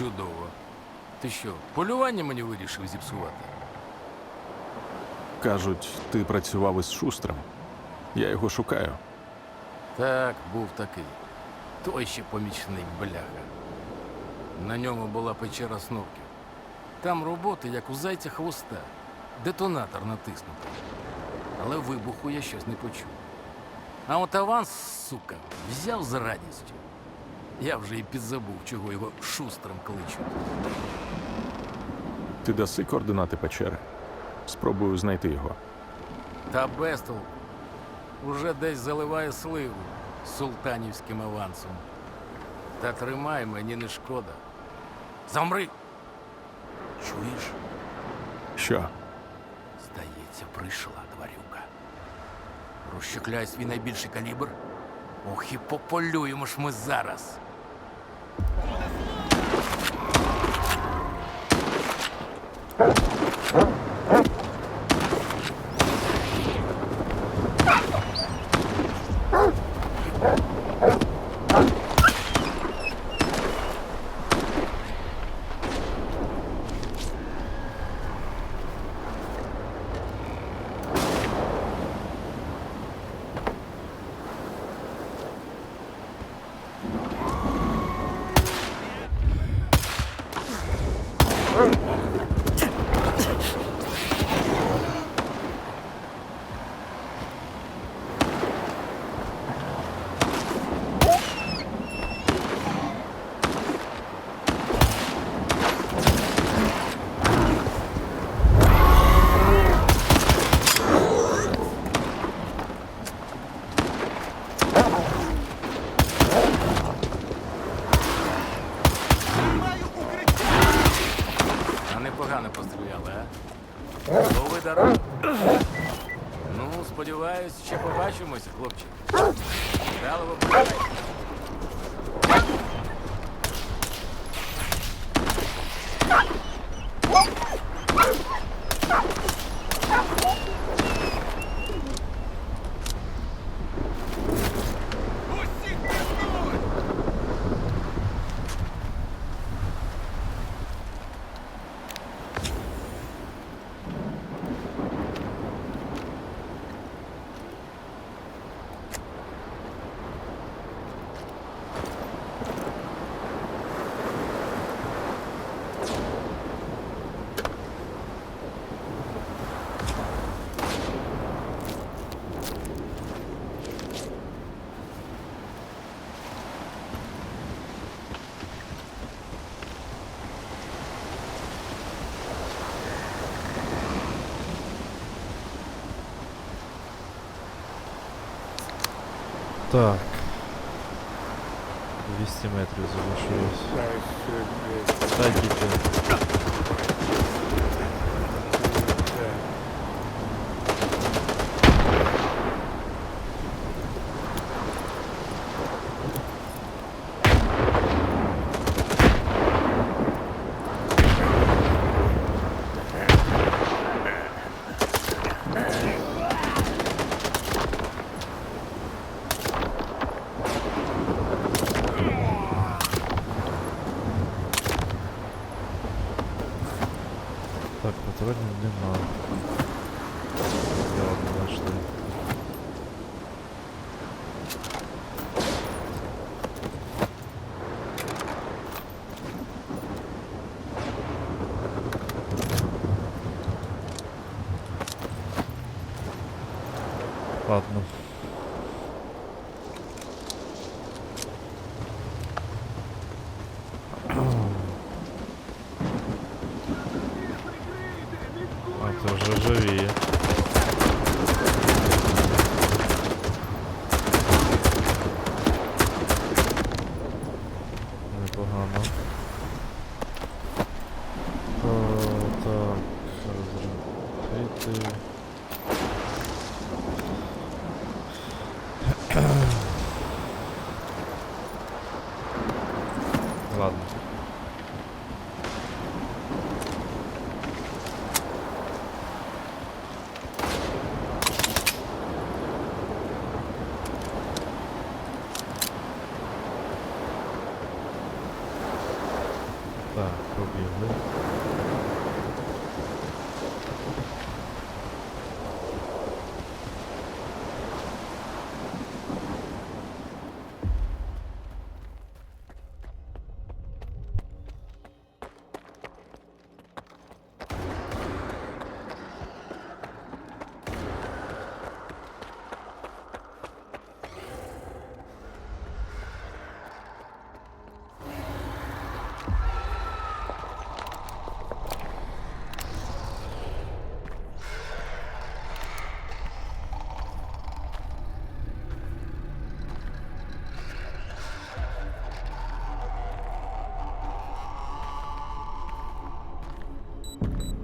Чудово. Ти що, полювання мені вирішив зіпсувати? Кажуть, ти працював із шустрем. Я його шукаю. Так, був такий. Той ще помічник бляха. На ньому була печера снурків. Там роботи, як у зайця хвоста. Детонатор натиснути. Але вибуху я щось не почув. А от аванс, сука, взяв з радістю. Я вже і підзабув, чого його шустрим кличуть. Ти даси координати печери. Спробую знайти його. Та Бестол уже десь заливає сливу з султанівським авансом. Та тримай, мені не шкода. Замри! Чуєш? Що? Здається, прийшла тварюка. Розщепляй свій найбільший калібр. Ох, і пополюємо ж ми зараз. А Так. 200 метрів залишилось. Та діти. Так, патронів нема. Я ладно, знайшли. Ладно. складно.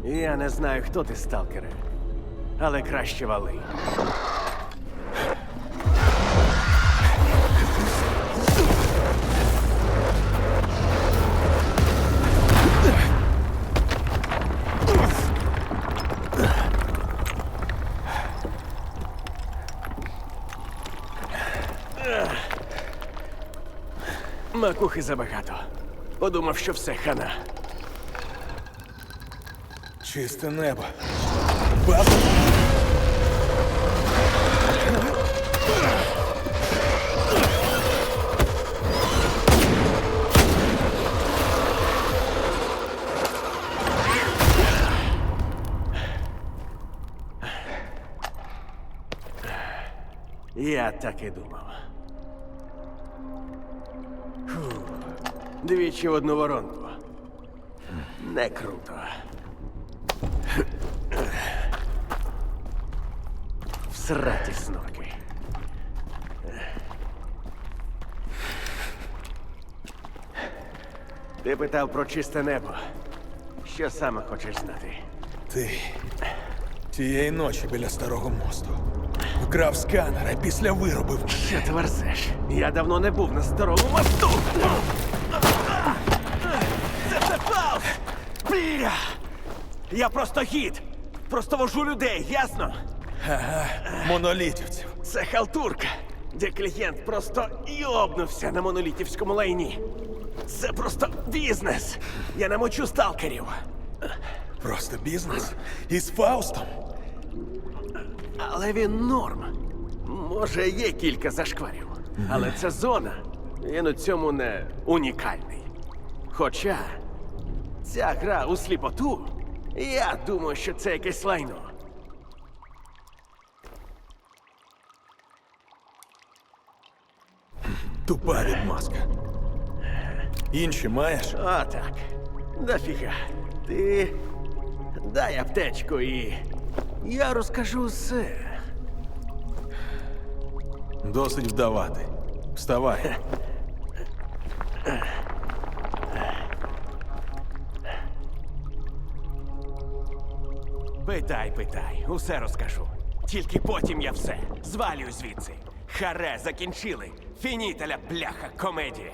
Я не знаю, хто ти, сталкере, але краще вали. Макухи забагато. Подумав, що все хана. Чисте небо. Баб... Я так і думав. Фу. Двічі в одну воронку. Не круто. Всраті снорки. Ти питав про чисте небо. Що саме хочеш знати? Ти тієї ночі біля старого мосту. Вкрав сканер, а після виробив. Що ти верзеш? Я давно не був на старому мосту. Це все фаус! Бля! Я просто гід! Просто вожу людей, ясно? Ага, монолітівців. Це халтурка, де клієнт просто йобнувся на монолітівському лайні. Це просто бізнес. Я намочу сталкерів. Просто бізнес. Із Фаустом. Але він норм. Може, є кілька зашкварів. Але це зона. Він у цьому не унікальний. Хоча ця гра у сліпоту, я думаю, що це якесь лайно. Тупа відмазка. Інші маєш? А так. Дофіга. Ти дай аптечку і. Я розкажу все. Досить вдавати. Вставай. Питай, питай, усе розкажу. Тільки потім я все. Звалюю звідси. Харе, закінчили. Фінітеля, бляха, комедія.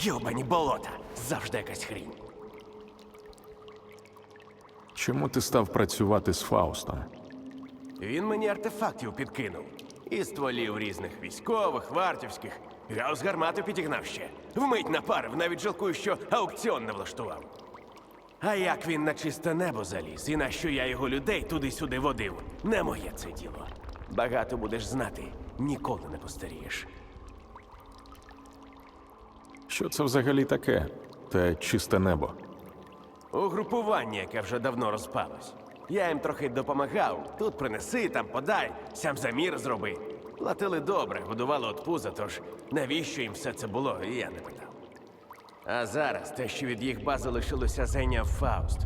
Йобані болота. Завжди якась хрінь. Чому ти став працювати з Фаустом? Він мені артефактів підкинув. І стволів різних військових, вартівських. З гармату підігнав ще. Вмить напарив, навіть жалкую, що аукціон не влаштував. А як він на чисте небо заліз, і на що я його людей туди-сюди водив, не моє це діло. Багато будеш знати, ніколи не постарієш. Що це взагалі таке? Те чисте небо. Угрупування, яке вже давно розпалось. Я їм трохи допомагав. Тут принеси, там подай, сам замір зроби. Платили добре, годували от пуза, тож навіщо їм все це було, я не питав. А зараз те, що від їх бази лишилося, зайняв Фауст.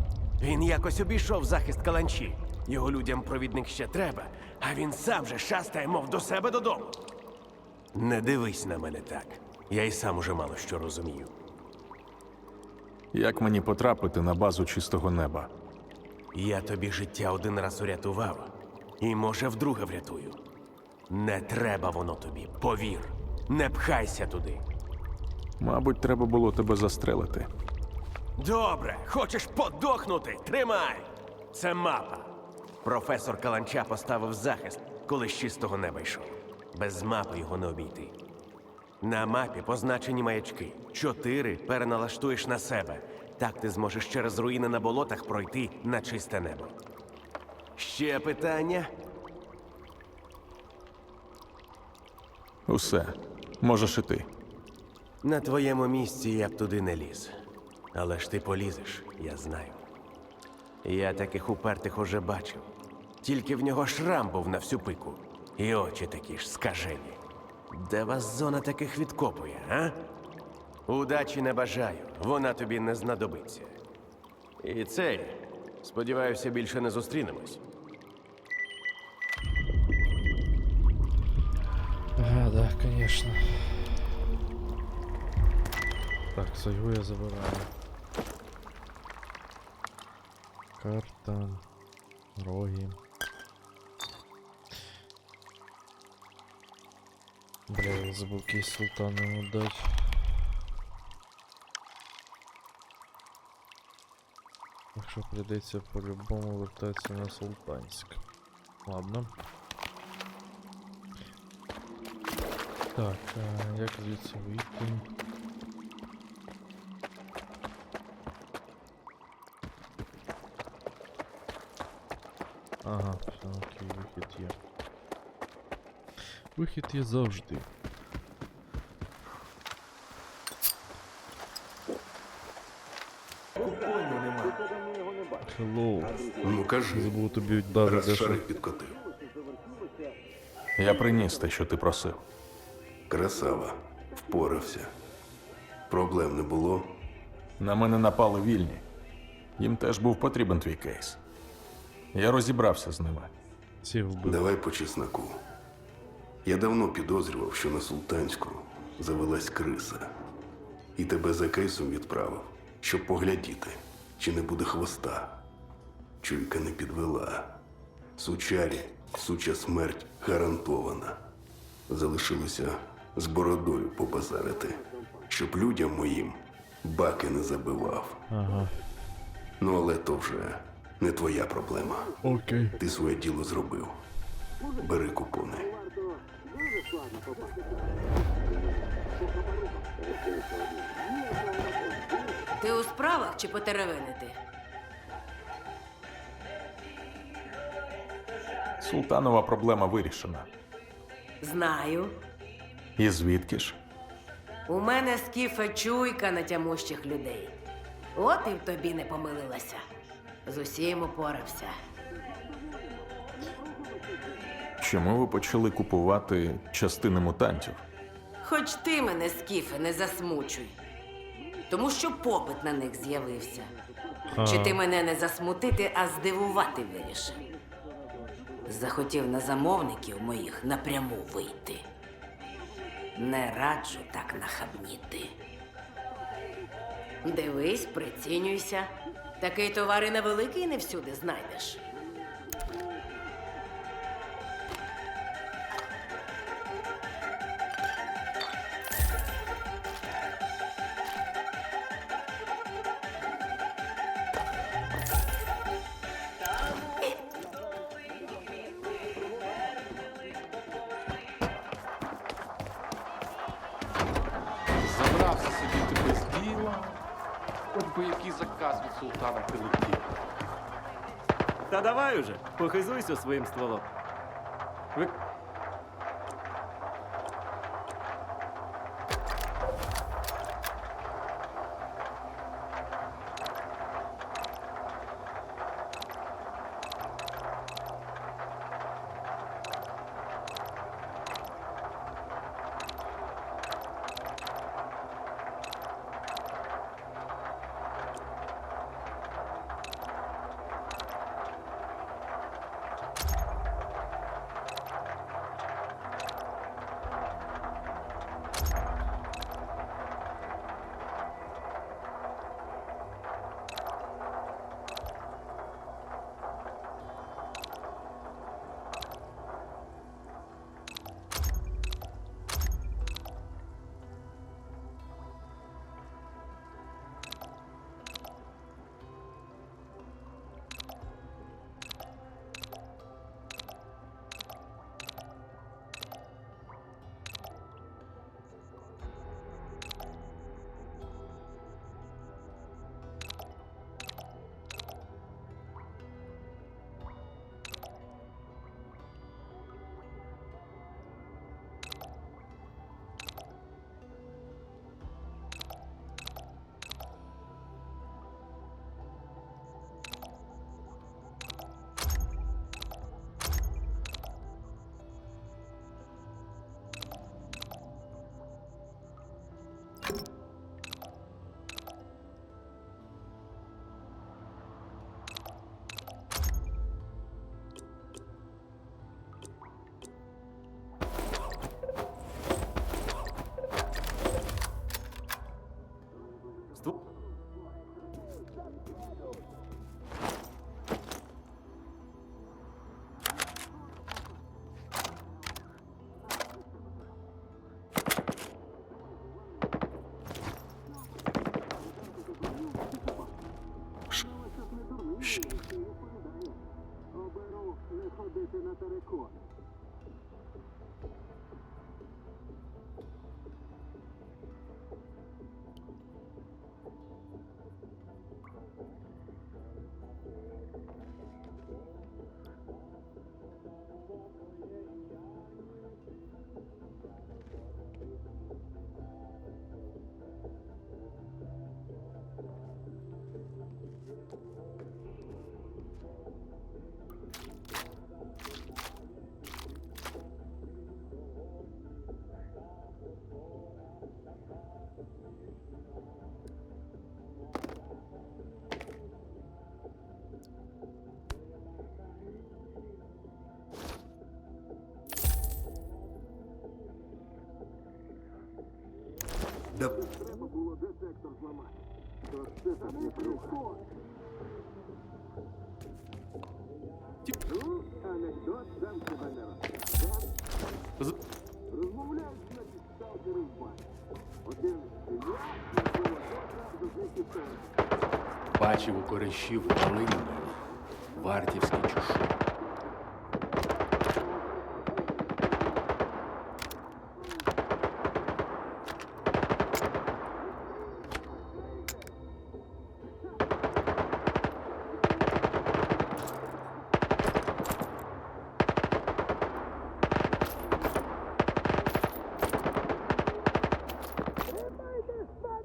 Він якось обійшов захист каланчі. Його людям провідник ще треба, а він сам же шастає, мов до себе додому. Не дивись на мене так. Я й сам уже мало що розумію. Як мені потрапити на базу чистого неба? Я тобі життя один раз урятував, і може вдруге врятую. Не треба воно тобі, повір. Не пхайся туди. Мабуть, треба було тебе застрелити. Добре, хочеш подохнути? Тримай! Це мапа. Професор Каланча поставив захист, коли з чистого неба йшов. Без мапи його не обійти. На мапі позначені маячки. Чотири переналаштуєш на себе. Так ти зможеш через руїни на болотах пройти на чисте небо. Ще питання? Усе. Можеш іти. На твоєму місці я б туди не ліз. Але ж ти полізеш, я знаю. Я таких упертих уже бачив. Тільки в нього шрам був на всю пику. І очі такі ж скажені. Де вас зона таких відкопує, а? Удачі не бажаю, вона тобі не знадобиться. І цей, сподіваюся, більше не зустрінемось. Ага, да, конечно. Так, Сойгу я забираю. Карта. Роги. Бля, я забув кейс султану дать. Так що прийдеться по-любому вертатися на Султанськ. Ладно. Так, а як звідси вийти? Ага, все, окей, вихід є. Вихід є завжди. Hello. Ну кажи, Забув тобі даже раз шарик підкотив. Я приніс те, що ти просив. Красава, впорався. Проблем не було. На мене напали вільні. Їм теж був потрібен твій кейс. Я розібрався з ними. Всіх вбив. Давай по чесноку. Я давно підозрював, що на султанську завелась криса. І тебе за кейсом відправив, щоб поглядіти, чи не буде хвоста. Чуйка не підвела. Сучарі, суча смерть гарантована. Залишилося з бородою побазарити, щоб людям моїм баки не забивав. Ага. Ну, але то вже не твоя проблема. Окей. Ти своє діло зробив. Бери купони. Ти у справах чи потеревенити? Султанова проблема вирішена. Знаю. І звідки ж? У мене скіфе чуйка на тямущих людей. От і в тобі не помилилася. З усім упорався. Чому ви почали купувати частини мутантів? Хоч ти мене, скіфе, не засмучуй. Тому що попит на них з'явився. Чи ти мене не засмутити, а здивувати вирішив? Захотів на замовників моїх напряму вийти. Не раджу так нахабніти. Дивись, прицінюйся. Такий товар і невеликий не всюди знайдеш. Давай уже, похизуйся своїм стволом. Да... Бачив у коришів в Калині вартівські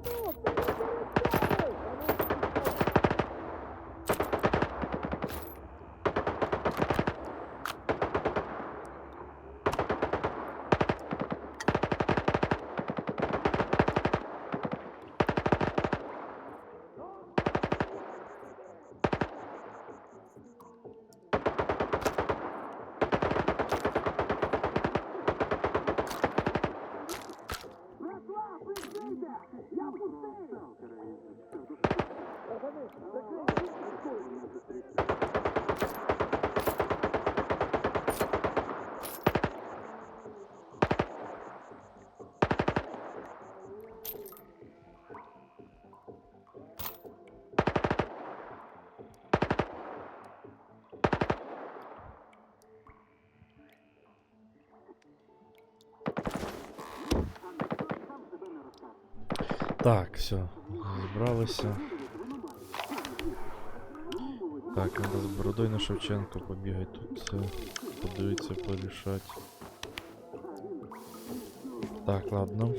Oh, Так, все, зібралися. Так, треба з бородою на Шевченко побігати тут. Подивитися, порішати. Так, ладно.